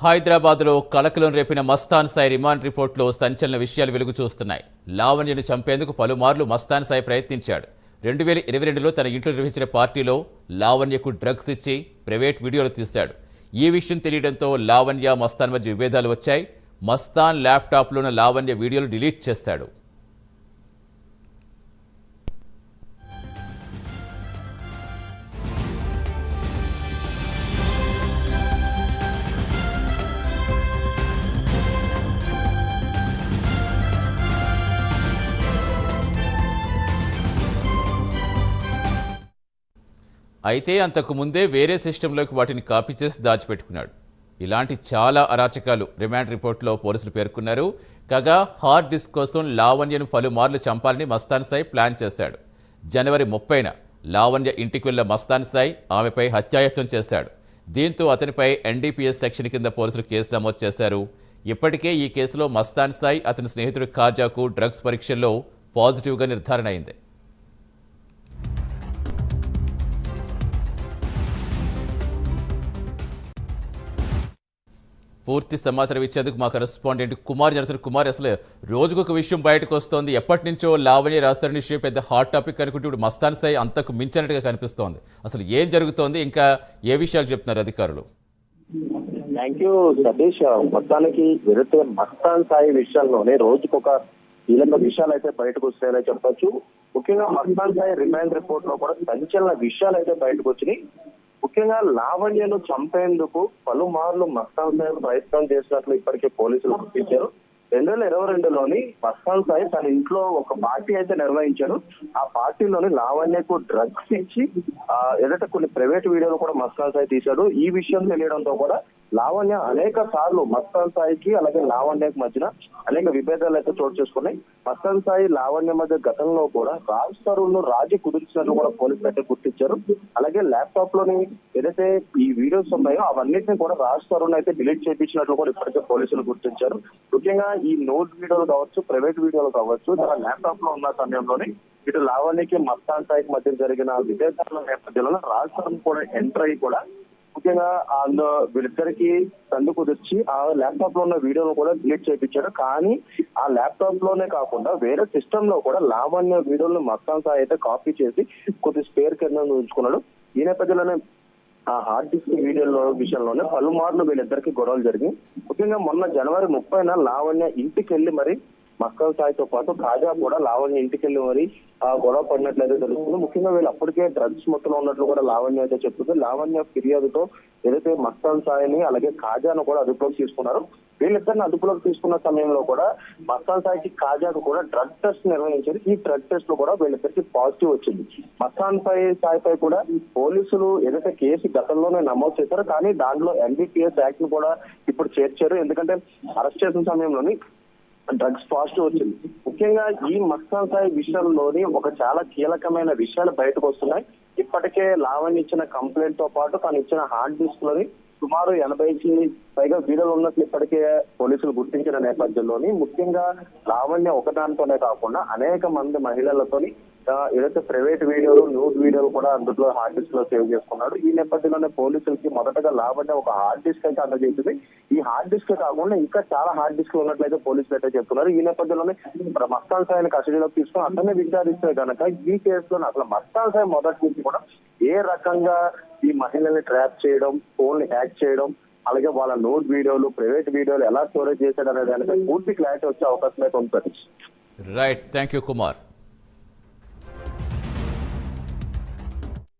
హైదరాబాద్లో కలకలం రేపిన మస్తాన్ సాయి రిమాండ్ రిపోర్ట్లో సంచలన విషయాలు వెలుగు చూస్తున్నాయి లావణ్యను చంపేందుకు పలుమార్లు మస్తాన్ సాయి ప్రయత్నించాడు. రెండు వేల ఇరవై రెండులో తన ఇంట్లో నిర్వహించిన పార్టీలో లావణ్యకు డ్రగ్స్ ఇచ్చి ప్రైవేట్ వీడియోలు తీశాడు. ఈ విషయం తెలియడంతో లావణ్య మస్తాన్ మధ్య విభేదాలు వచ్చాయి. మస్తాన్ ల్యాప్టాప్లో ఉన్న లావణ్య వీడియోలు డిలీట్ చేశాడు. అయితే అంతకు ముందే వేరే సిస్టంలోకి వాటిని కాపీ చేసి దాచిపెట్టుకున్నాడు. ఇలాంటి చాలా అరాచకాలు రిమాండ్ రిపోర్ట్లో పోలీసులు పేర్కొన్నారు. కాగా హార్డ్ డిస్క్ కోసం లావణ్యను పలుమార్లు చంపాలని మస్తాన్ సాయి ప్లాన్ చేశాడు. జనవరి ముప్పైన లావణ్య ఇంటికి వెళ్ళిన మస్తాన్ సాయి ఆమెపై హత్యాయత్నం చేశాడు. దీంతో అతనిపై ఎన్డీపీఎస్ సెక్షన్ కింద పోలీసులు కేసు నమోదు చేశారు. ఇప్పటికే ఈ కేసులో మస్తాన్ సాయి అతని స్నేహితుడు ఖాజాకు డ్రగ్స్ పరీక్షల్లో పాజిటివ్గా నిర్ధారణ అయింది. పూర్తి సమాచారం ఇచ్చేందుకు మా కరెస్పాండెంట్ కుమార్ జరుగుతున్న కుమార్ అసలు రోజుకొక విషయం బయటకు వస్తోంది. ఎప్పటి నుంచో లావణ్య రాస్తారని విషయం పెద్ద హాట్ టాపిక్ అనుకుంటే ఇప్పుడు మస్తాన్ స్థాయి అంతకు మించినట్టుగా కనిపిస్తోంది. అసలు ఏం జరుగుతోంది? ఇంకా ఏ విషయాలు చెప్తున్నారు అధికారులు? Thank you Satish. మొత్తానికి వెళితే మస్తాన్ విషయాల్లోనే విషయంలోనే రోజుకొక కీలక విషయాలు అయితే బయటకు వస్తాయని చెప్పొచ్చు. ముఖ్యంగా మస్తాన్ స్థాయి రిమాండ్ రిపోర్ట్లో కూడా సంచలన విషయాలు అయితే బయటకు వచ్చినాయి. ముఖ్యంగా లావణ్యను చంపేందుకు పలుమార్లు మస్తాన్ సాహెబ్ ప్రయత్నం చేసినట్లు ఇప్పటికే పోలీసులు గుర్తించారు. రెండు వేల ఇరవై రెండులోని మస్తాన్ సాయి తన ఇంట్లో ఒక పార్టీ అయితే నిర్వహించాడు ఆ పార్టీలోని లావణ్యకు డ్రగ్స్ ఇచ్చి ఆ, ఎదుట కొన్ని ప్రైవేట్ వీడియోలు కూడా మస్తాన్ సాయి తీశాడు. ఈ విషయం తెలియడంతో కూడా లావణ్య అనేక సార్లు మస్తాన్ సాయికి అలాగే లావణ్యకి మధ్యన అనేక విభేదాలు అయితే చోటు చేసుకున్నాయి. మస్తాన్ సాయి లావణ్య మధ్య గతంలో కూడా రాజ్ తరుణ్ రాజీ కుదిర్చినట్లు కూడా పోలీసులు అయితే గుర్తించారు. అలాగే ల్యాప్టాప్లోని ఏదైతే ఈ వీడియోస్ ఉన్నాయో అవన్నిటిని కూడా రాజ్ తరుణ్ అయితే డిలీట్ చేయించినట్లు కూడా ఇప్పటికే పోలీసులు గుర్తించారు. ముఖ్యంగా ఈ నోట్ వీడియోలు కావచ్చు ప్రైవేట్ వీడియోలు కావచ్చు ల్యాప్టాప్లో ఉన్న సమయంలోనే ఇటు లావణ్యకి మస్తాన్ సాయికి మధ్య జరిగిన విభేదాల నేపథ్యంలో రాజ్ తరుణ్ కూడా ఎంటర్ అయ్యి కూడా ముఖ్యంగా అందులో వీళ్ళిద్దరికి తండ్రి కుదిర్చి ఆ ల్యాప్టాప్లో ఉన్న వీడియోను కూడా డిలీట్ చేయించాడు కానీ ఆ ల్యాప్టాప్లోనే కాకుండా వేరే సిస్టమ్లో కూడా లావణ్య వీడియోలను మొత్తం సాయి అయితే కాపీ చేసి కొద్ది స్పేర్ కింద ఉంచుకున్నాడు. ఈ నేపథ్యంలోనే ఆ హార్డ్ డిస్క్ వీడియోలో విషయంలోనే పలుమార్లు వీళ్ళిద్దరికి గొడవలు జరిగింది ముఖ్యంగా మొన్న జనవరి ముప్పైన లావణ్య ఇంటికి వెళ్ళి మరి మక్కల్ సాయితో పాటు కాజా కూడా లావణ్య ఇంటికి వెళ్ళి మరి ఆ గొడవ పడినట్లయితే తెలుస్తుంది. ముఖ్యంగా వీళ్ళు అప్పటికే డ్రగ్స్ మొత్తంలో ఉన్నట్లు కూడా లావణ్య అయితే చెప్తుంది. లావణ్య ఫిర్యాదుతో ఏదైతే మక్కల్ సాయిని అలాగే కాజాను కూడా అదుపులోకి తీసుకున్నారు. వీళ్ళిద్దరిని అదుపులోకి తీసుకున్న సమయంలో కూడా మస్తాన్ సాయికి కాజాకు కూడా డ్రగ్ టెస్ట్ నిర్వహించారు ఈ డ్రగ్ టెస్ట్లో కూడా వీళ్ళిద్దరికి పాజిటివ్ వచ్చింది. మస్తాన్ సాయి సాయిపై కూడా పోలీసులు ఏదైతే కేసు గతంలోనే నమోదు చేశారు కానీ దాంట్లో ఎన్బిపిఎస్ యాక్ట్ను కూడా ఇప్పుడు చేర్చారు. ఎందుకంటే అరెస్ట్ చేసిన సమయంలోని డ్రగ్స్ పాజిటివ్ వచ్చింది. ముఖ్యంగా ఈ మస్తాన్ సాయి విషయంలోని ఒక చాలా కీలకమైన విషయాలు బయటకు వస్తున్నాయి. ఇప్పటికే లావణ్య ఇచ్చిన కంప్లైంట్తో పాటు తను ఇచ్చిన హార్డ్ డిస్క్లోని సుమారు ఎనభై పైగా వీడియోలు ఉన్నట్లు ఇప్పటికే పోలీసులు గుర్తించిన నేపథ్యంలోని ముఖ్యంగా లావణ్య ఒకదానితోనే కాకుండా అనేక మంది మహిళలతోని ఏదైతే ప్రైవేట్ వీడియోలు న్యూడ్ వీడియోలు కూడా అందులో హార్డ్ డిస్క్లో సేవ్ చేసుకున్నాడు. ఈ నేపథ్యంలోనే పోలీసులకి మొదటగా లాభంటే ఒక హార్డ్ డిస్క్ అయితే అందజేసింది. ఈ హార్డ్ డిస్క్ కాకుండా ఇంకా చాలా హార్డ్ డిస్క్ ఉన్నట్లయితే పోలీసులు అయితే చెప్తున్నారు. ఈ నేపథ్యంలోనే మస్తాన్ సాయిని కస్టడీలోకి తీసుకుని అతన్ని విచారిస్తే కనుక ఈ కేసులో అసలు మస్తాన్ సాయి మొదటి నుంచి కూడా ఏ రకంగా ఈ మహిళల్ని ట్రాప్ చేయడం ఫోన్ హ్యాక్ చేయడం అలాగే వాళ్ళ నోట్ వీడియోలు ప్రైవేట్ వీడియోలు ఎలా స్టోరేజ్ చేశాడు అనే దానిపై పూర్తి క్లారిటీ వచ్చే అవకాశం అయితే ఉంటుంది రైట్ థ్యాంక్ యూ కుమార్